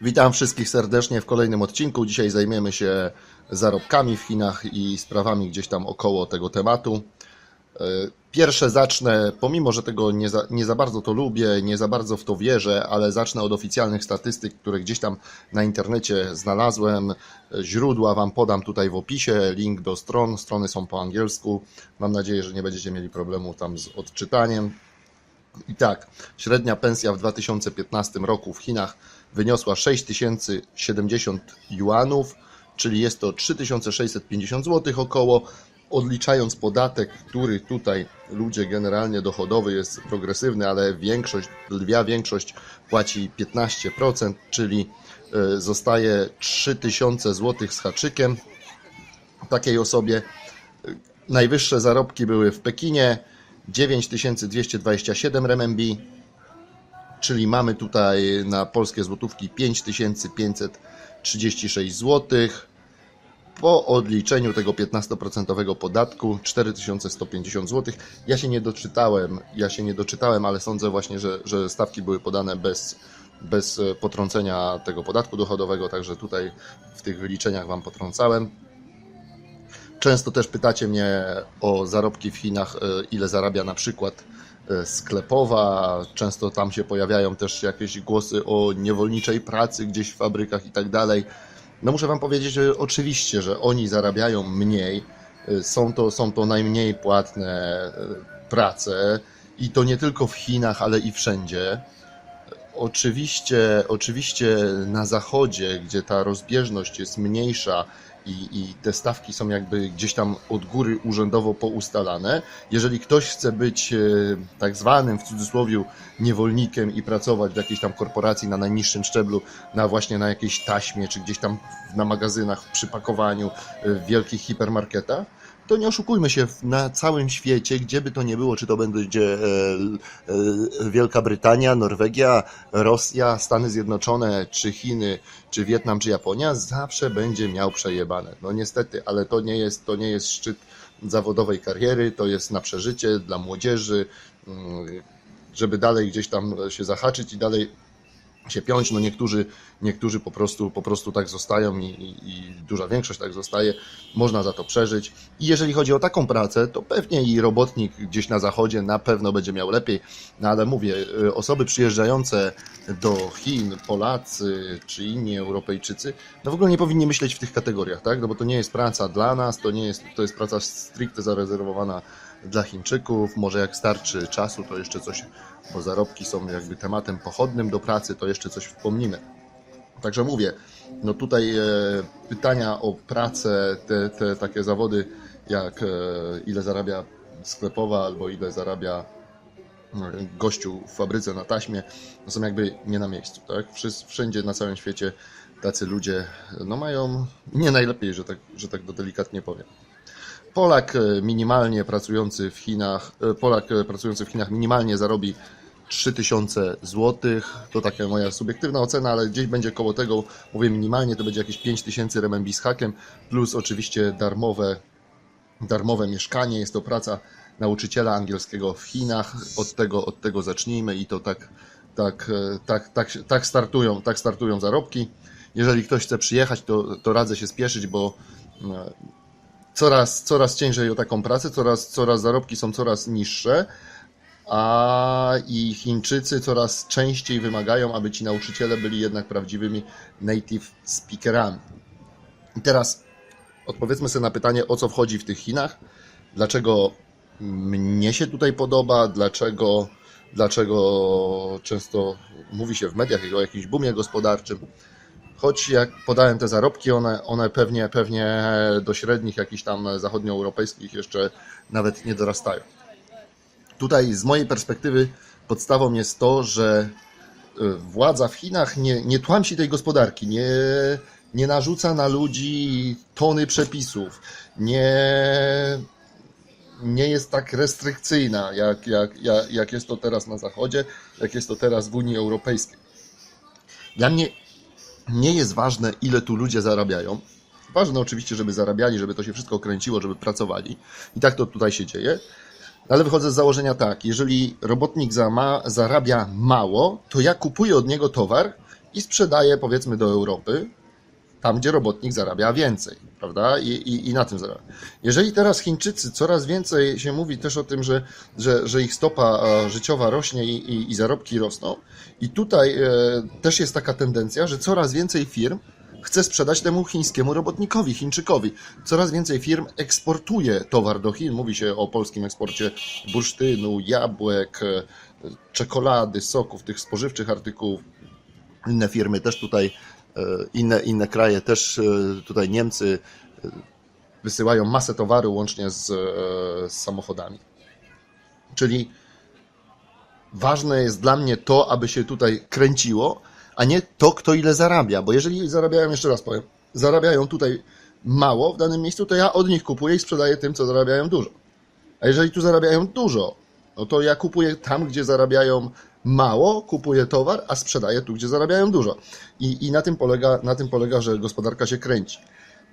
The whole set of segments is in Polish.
Witam wszystkich serdecznie w kolejnym odcinku. Dzisiaj zajmiemy się zarobkami w Chinach i sprawami gdzieś tam około tego tematu. E, Pierwsze zacznę, pomimo że tego nie za, nie za bardzo to lubię, nie za bardzo w to wierzę, ale zacznę od oficjalnych statystyk, które gdzieś tam na internecie znalazłem. Źródła Wam podam tutaj w opisie, link do stron. Strony są po angielsku. Mam nadzieję, że nie będziecie mieli problemu tam z odczytaniem. I tak, średnia pensja w 2015 roku w Chinach wyniosła 6070 juanów, czyli jest to 3650 zł około. Odliczając podatek, który tutaj ludzie generalnie dochodowy jest progresywny, ale większość, lwia większość płaci 15%, czyli e, zostaje 3000 zł z haczykiem takiej osobie. Najwyższe zarobki były w Pekinie 9227 renminbi, czyli mamy tutaj na polskie złotówki 5536 zł. Po odliczeniu tego 15% podatku 4150 zł. Ja się nie doczytałem, ja się nie doczytałem, ale sądzę właśnie, że, że stawki były podane bez, bez potrącenia tego podatku dochodowego, także tutaj w tych wyliczeniach Wam potrącałem. Często też pytacie mnie o zarobki w Chinach, e, ile zarabia na przykład e, sklepowa. Często tam się pojawiają też jakieś głosy o niewolniczej pracy gdzieś w fabrykach i tak dalej. No muszę Wam powiedzieć, że oczywiście, że oni zarabiają mniej. E, Są to, są to najmniej płatne prace i to nie tylko w Chinach, ale i wszędzie. Oczywiście, oczywiście na zachodzie, gdzie ta rozbieżność jest mniejsza i, i te stawki są jakby gdzieś tam od góry urzędowo poustalane, jeżeli ktoś chce być e, tak zwanym w cudzysłowie niewolnikiem i pracować w jakiejś tam korporacji na najniższym szczeblu, na właśnie na jakiejś taśmie, czy gdzieś tam na magazynach, w przypakowaniu, e, w wielkich hipermarketach, to nie oszukujmy się, na całym świecie, gdzie by to nie było, czy to będzie e, e, Wielka Brytania, Norwegia, Rosja, Stany Zjednoczone, czy Chiny, czy Wietnam, czy Japonia, zawsze będzie miał przejebane. No niestety, ale to nie jest, to nie jest szczyt zawodowej kariery, to jest na przeżycie dla młodzieży, mm, żeby dalej gdzieś tam się zahaczyć i dalej się piąć, no niektórzy, niektórzy po prostu, po prostu tak zostają i, i, i duża większość tak zostaje, można za to przeżyć. I jeżeli chodzi o taką pracę, to pewnie i robotnik gdzieś na zachodzie na pewno będzie miał lepiej, no ale mówię, y, osoby przyjeżdżające do Chin, Polacy czy inni Europejczycy, no w ogóle nie powinni myśleć w tych kategoriach, tak? No bo to nie jest praca dla nas, to nie jest, to jest praca stricte zarezerwowana dla Chińczyków, może jak starczy czasu, to jeszcze coś, bo zarobki są jakby tematem pochodnym do pracy, to jeszcze coś wspomnimy. Także mówię, no tutaj e, pytania o pracę, te, te takie zawody, jak e, ile zarabia sklepowa albo ile zarabia e, gościu w fabryce na taśmie, no są jakby nie na miejscu, tak? Wszędzie na całym świecie tacy ludzie, no mają nie najlepiej, że tak, że tak to delikatnie powiem. Polak e, minimalnie pracujący w Chinach, e, Polak e, pracujący w Chinach minimalnie zarobi 3000 zł. To taka moja subiektywna ocena, ale gdzieś będzie koło tego, mówię minimalnie, to będzie jakieś 5000 RMB z hakiem, plus oczywiście darmowe, darmowe mieszkanie. Jest to praca nauczyciela angielskiego w Chinach. Od tego, od tego zacznijmy i to tak, tak, tak, tak, tak, startują, tak startują zarobki. Jeżeli ktoś chce przyjechać, to, to radzę się spieszyć, bo coraz, coraz ciężej o taką pracę, coraz, coraz zarobki są coraz niższe, a i Chińczycy coraz częściej wymagają, aby ci nauczyciele byli jednak prawdziwymi native speakerami. I teraz odpowiedzmy sobie na pytanie, o co wchodzi w tych Chinach, dlaczego mnie się tutaj podoba, dlaczego, dlaczego często mówi się w mediach o jakimś boomie gospodarczym. Choć jak podałem te zarobki, one, one pewnie, pewnie do średnich jakichś tam zachodnioeuropejskich jeszcze nawet nie dorastają. Tutaj z mojej perspektywy podstawą jest to, że y, władza w Chinach nie, nie tłamsi tej gospodarki, nie, nie narzuca na ludzi tony przepisów, nie, nie jest tak restrykcyjna, jak, jak, jak, jak jest to teraz na Zachodzie, jak jest to teraz w Unii Europejskiej. Dla mnie nie jest ważne, ile tu ludzie zarabiają. Ważne oczywiście, żeby zarabiali, żeby to się wszystko kręciło, żeby pracowali. I tak to tutaj się dzieje. Ale wychodzę z założenia tak, jeżeli robotnik za ma, zarabia mało, to ja kupuję od niego towar i sprzedaje powiedzmy do Europy, tam gdzie robotnik zarabia więcej, prawda? I, i, i na tym zarabia. Jeżeli teraz Chińczycy coraz więcej się mówi też o tym, że, że, że ich stopa e, życiowa rośnie i, i, i zarobki rosną, i tutaj e, też jest taka tendencja, że coraz więcej firm chce sprzedać temu chińskiemu robotnikowi, Chińczykowi. Coraz więcej firm eksportuje towar do Chin. Mówi się o polskim eksporcie bursztynu, jabłek, e, czekolady, soków, tych spożywczych artykułów. Inne firmy też tutaj, inne, inne kraje też e, tutaj Niemcy e, wysyłają masę towaru łącznie z, e, z samochodami. Czyli ważne jest dla mnie to, aby się tutaj kręciło, a nie to, kto ile zarabia. Bo jeżeli zarabiają, jeszcze raz powiem, zarabiają tutaj mało w danym miejscu, to ja od nich kupuję i sprzedaję tym, co zarabiają dużo. A jeżeli tu zarabiają dużo, no to ja kupuję tam, gdzie zarabiają mało, kupuję towar, a sprzedaję tu, gdzie zarabiają dużo. I, i na, tym polega, na tym polega, że gospodarka się kręci.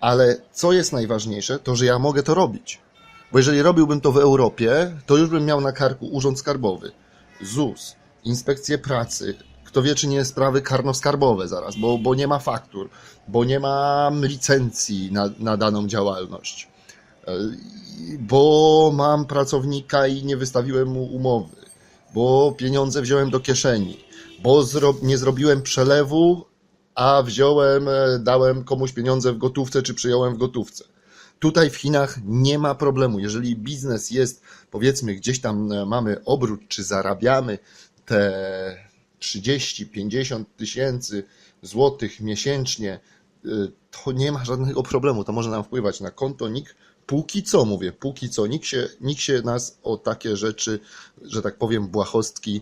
Ale co jest najważniejsze, to że ja mogę to robić. Bo jeżeli robiłbym to w Europie, to już bym miał na karku Urząd Skarbowy, ZUS, Inspekcję Pracy, kto wie, czy nie sprawy karno-skarbowe zaraz, bo, bo nie ma faktur, bo nie mam licencji na, na daną działalność, E, bo mam pracownika i nie wystawiłem mu umowy, bo pieniądze wziąłem do kieszeni, bo zro, nie zrobiłem przelewu, a wziąłem, e, dałem komuś pieniądze w gotówce, czy przyjąłem w gotówce. Tutaj w Chinach nie ma problemu. Jeżeli biznes jest, powiedzmy, gdzieś tam e, mamy obrót, czy zarabiamy te 30-50 tysięcy złotych miesięcznie, y, to nie ma żadnego problemu. To może nam wpływać na konto NIK. Póki co, mówię, póki co, nikt się, nikt się nas o takie rzeczy, że tak powiem, błahostki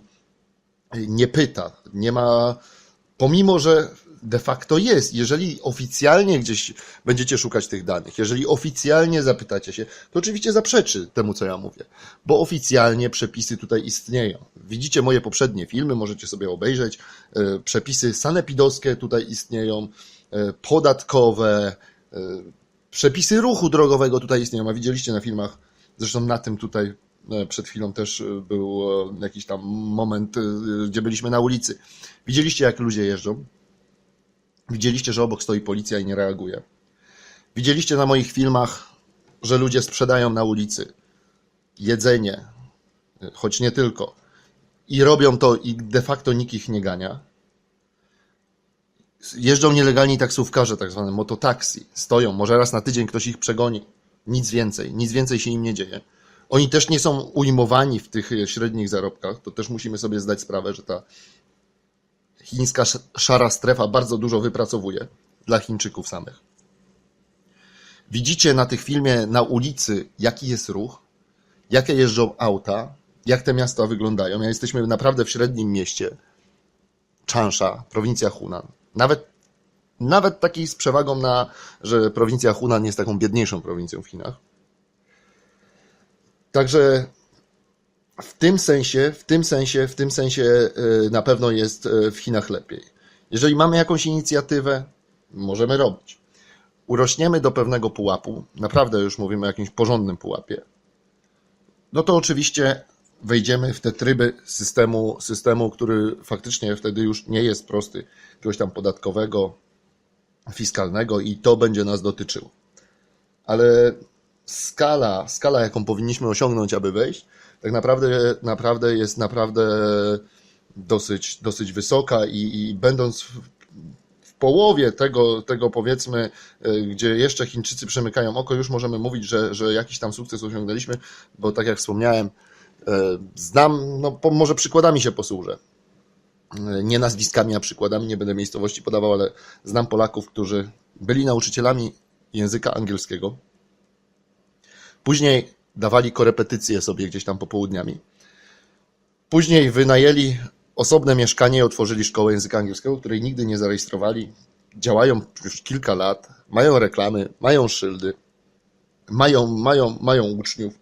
nie pyta. Nie ma, pomimo że de facto jest, jeżeli oficjalnie gdzieś będziecie szukać tych danych, jeżeli oficjalnie zapytacie się, to oczywiście zaprzeczy temu, co ja mówię, bo oficjalnie przepisy tutaj istnieją. Widzicie moje poprzednie filmy, możecie sobie obejrzeć. E, Przepisy sanepidowskie tutaj istnieją, e, podatkowe, e, przepisy ruchu drogowego tutaj istnieją, a widzieliście na filmach, zresztą na tym tutaj e, przed chwilą też e, był e, jakiś tam moment, gdzie byliśmy na ulicy. Widzieliście, jak ludzie jeżdżą? Widzieliście, że obok stoi policja i nie reaguje. Widzieliście na moich filmach, że ludzie sprzedają na ulicy jedzenie, choć nie tylko. I robią to i de facto nikt ich nie gania. Jeżdżą nielegalni taksówkarze, tak zwane mototaksi. Stoją, może raz na tydzień ktoś ich przegoni. Nic więcej, nic więcej się im nie dzieje. Oni też nie są ujmowani w tych e, średnich zarobkach. To też musimy sobie zdać sprawę, że ta chińska sz- szara strefa bardzo dużo wypracowuje dla Chińczyków samych. Widzicie na tych filmie na ulicy, jaki jest ruch, jakie jeżdżą auta, jak te miasta wyglądają. Ja jesteśmy naprawdę w średnim mieście. Changsha, prowincja Hunan. Nawet, nawet takiej z przewagą na, że prowincja Hunan jest taką biedniejszą prowincją w Chinach. Także w tym sensie, w tym sensie, w tym sensie y, na pewno jest y, w Chinach lepiej. Jeżeli mamy jakąś inicjatywę, możemy robić. Urośniemy do pewnego pułapu, naprawdę już mówimy o jakimś porządnym pułapie, no to oczywiście wejdziemy w te tryby systemu, systemu, który faktycznie wtedy już nie jest prosty, jakiegoś tam podatkowego, fiskalnego i to będzie nas dotyczyło. Ale skala, skala, jaką powinniśmy osiągnąć, aby wejść, tak naprawdę, naprawdę jest naprawdę dosyć, dosyć wysoka i, i będąc w, w połowie tego, tego powiedzmy, y, gdzie jeszcze Chińczycy przemykają oko, już możemy mówić, że, że jakiś tam sukces osiągnęliśmy, bo tak jak wspomniałem, znam, no po, może przykładami się posłużę. Y, Nie nazwiskami, a przykładami, nie będę miejscowości podawał, ale znam Polaków, którzy byli nauczycielami języka angielskiego. Później dawali korepetycje sobie gdzieś tam popołudniami. Później wynajęli osobne mieszkanie i otworzyli szkołę języka angielskiego, której nigdy nie zarejestrowali. Działają już kilka lat, mają reklamy, mają szyldy, mają, mają, mają uczniów.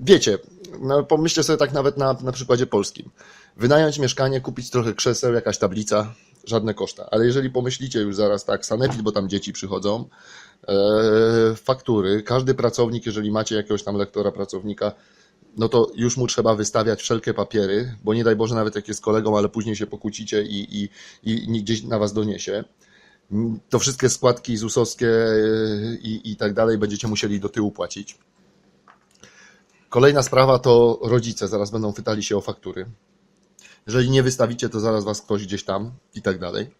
Wiecie, no pomyślcie sobie tak nawet na, na przykładzie polskim. Wynająć mieszkanie, kupić trochę krzeseł, jakaś tablica, żadne koszta. Ale jeżeli pomyślicie już zaraz tak, sanepid, bo tam dzieci przychodzą, e, faktury, każdy pracownik, jeżeli macie jakiegoś tam lektora, pracownika, no to już mu trzeba wystawiać wszelkie papiery, bo nie daj Boże nawet jak jest kolegą, ale później się pokłócicie i, i, i gdzieś na was doniesie. To wszystkie składki ZUS-owskie yy, i, i tak dalej będziecie musieli do tyłu płacić. Kolejna sprawa to rodzice zaraz będą pytali się o faktury. Jeżeli nie wystawicie, to zaraz was ktoś gdzieś tam i tak dalej.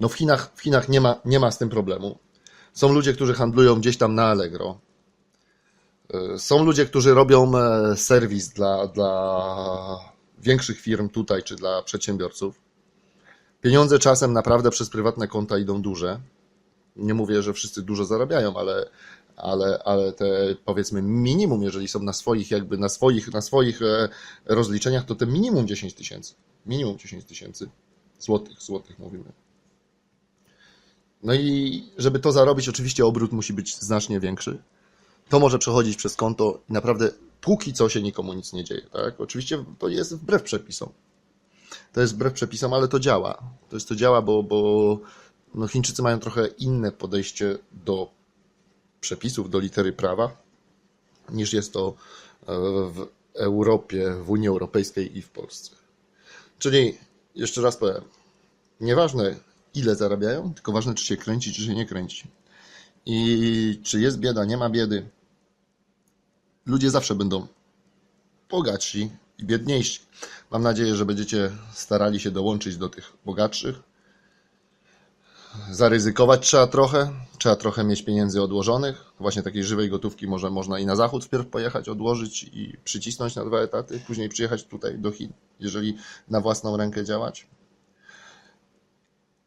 No w Chinach, w Chinach nie, ma, nie ma z tym problemu. Są ludzie, którzy handlują gdzieś tam na Allegro. Y, Są ludzie, którzy robią e, serwis dla, dla większych firm tutaj, czy dla przedsiębiorców. Pieniądze czasem naprawdę przez prywatne konta idą duże. Nie mówię, że wszyscy dużo zarabiają, ale, ale, ale te powiedzmy minimum, jeżeli są na swoich, jakby na swoich, na swoich e, rozliczeniach, to te minimum 10 tysięcy. Minimum 10 tysięcy złotych, złotych mówimy. No i żeby to zarobić, oczywiście obrót musi być znacznie większy. To może przechodzić przez konto i naprawdę póki co się nikomu nic nie dzieje, tak? Oczywiście to jest wbrew przepisom. To jest wbrew przepisom, ale to działa. To jest to działa, bo, bo no Chińczycy mają trochę inne podejście do przepisów, do litery prawa, niż jest to e, w Europie, w Unii Europejskiej i w Polsce. Czyli jeszcze raz powiem, nieważne ile zarabiają, tylko ważne czy się kręci, czy się nie kręci. I czy jest bieda, nie ma biedy. Ludzie zawsze będą bogatsi i biedniejsi. Mam nadzieję, że będziecie starali się dołączyć do tych bogatszych. Zaryzykować trzeba trochę, trzeba trochę mieć pieniędzy odłożonych. Właśnie takiej żywej gotówki może można i na zachód wpierw pojechać, odłożyć i przycisnąć na dwa etaty, później przyjechać tutaj do Chin, jeżeli na własną rękę działać.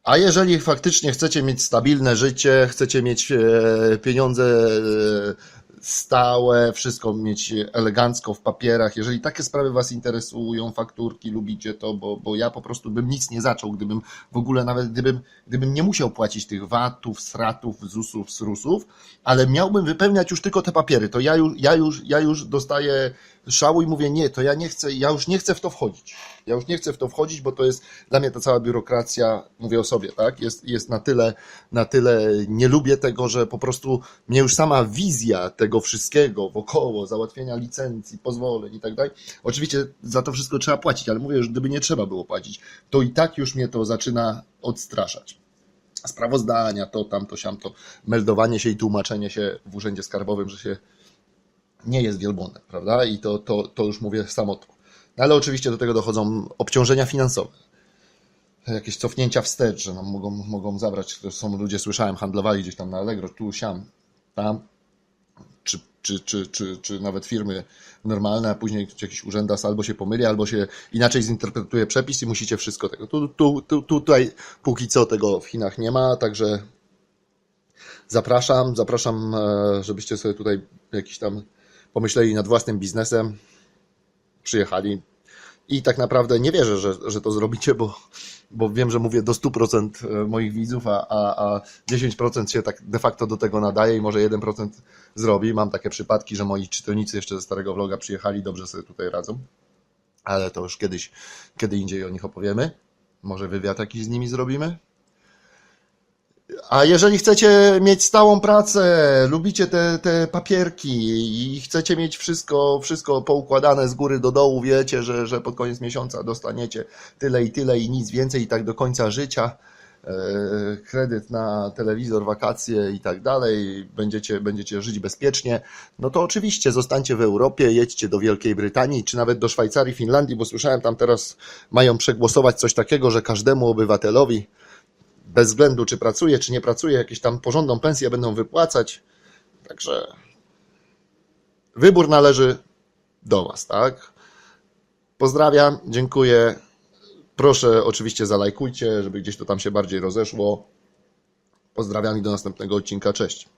A jeżeli faktycznie chcecie mieć stabilne życie, chcecie mieć e, pieniądze e, stałe, wszystko mieć elegancko w papierach, jeżeli takie sprawy Was interesują, fakturki, lubicie to, bo, bo ja po prostu bym nic nie zaczął, gdybym w ogóle nawet, gdybym, gdybym nie musiał płacić tych VAT-ów, SRAT-ów, ZUS-ów, SRUS-ów, ale miałbym wypełniać już tylko te papiery, to ja już, ja już, ja już dostaję szału i mówię, nie, to ja nie chcę, ja już nie chcę w to wchodzić. Ja już nie chcę w to wchodzić, bo to jest dla mnie ta cała biurokracja, mówię o sobie, tak? Jest, jest na tyle, na tyle nie lubię tego, że po prostu mnie już sama wizja tego wszystkiego wokoło, załatwienia licencji, pozwoleń i tak dalej. Oczywiście za to wszystko trzeba płacić, ale mówię, że gdyby nie trzeba było płacić, to i tak już mnie to zaczyna odstraszać sprawozdania, to, tamto, siamto, meldowanie się i tłumaczenie się w urzędzie skarbowym, że się nie jest wielbłądem, prawda? I to, to, to już mówię samo to. No ale oczywiście do tego dochodzą obciążenia finansowe. Jakieś cofnięcia wstecz, że nam mogą, mogą zabrać. To są ludzie, słyszałem, handlowali gdzieś tam na Allegro, tu, siam, tam, czy, czy, czy, czy, czy nawet firmy normalne, a później jakiś urzędas albo się pomyli, albo się inaczej zinterpretuje przepis i musicie wszystko tego. Tu, tu, tu, tutaj póki co tego w Chinach nie ma, także zapraszam, zapraszam, e, żebyście sobie tutaj jakiś tam pomyśleli nad własnym biznesem, przyjechali i tak naprawdę nie wierzę, że, że to zrobicie, bo, bo wiem, że mówię do 100% moich widzów, a, a, a 10% się tak de facto do tego nadaje i może 1% zrobi. Mam takie przypadki, że moi czytelnicy jeszcze ze starego vloga przyjechali, dobrze sobie tutaj radzą, ale to już kiedyś, kiedy indziej o nich opowiemy. Może wywiad jakiś z nimi zrobimy. A jeżeli chcecie mieć stałą pracę, lubicie te, te papierki i chcecie mieć wszystko, wszystko poukładane z góry do dołu, wiecie, że, że pod koniec miesiąca dostaniecie tyle i tyle i nic więcej i tak do końca życia, e, kredyt na telewizor, wakacje i tak dalej, będziecie, będziecie żyć bezpiecznie, no to oczywiście zostańcie w Europie, jedźcie do Wielkiej Brytanii, czy nawet do Szwajcarii, Finlandii, bo słyszałem tam teraz mają przegłosować coś takiego, że każdemu obywatelowi bez względu czy pracuje, czy nie pracuje, jakieś tam porządną pensję będą wypłacać. Także wybór należy do Was, tak? Pozdrawiam, dziękuję. Proszę oczywiście zalajkujcie, żeby gdzieś to tam się bardziej rozeszło. Pozdrawiam i do następnego odcinka. Cześć.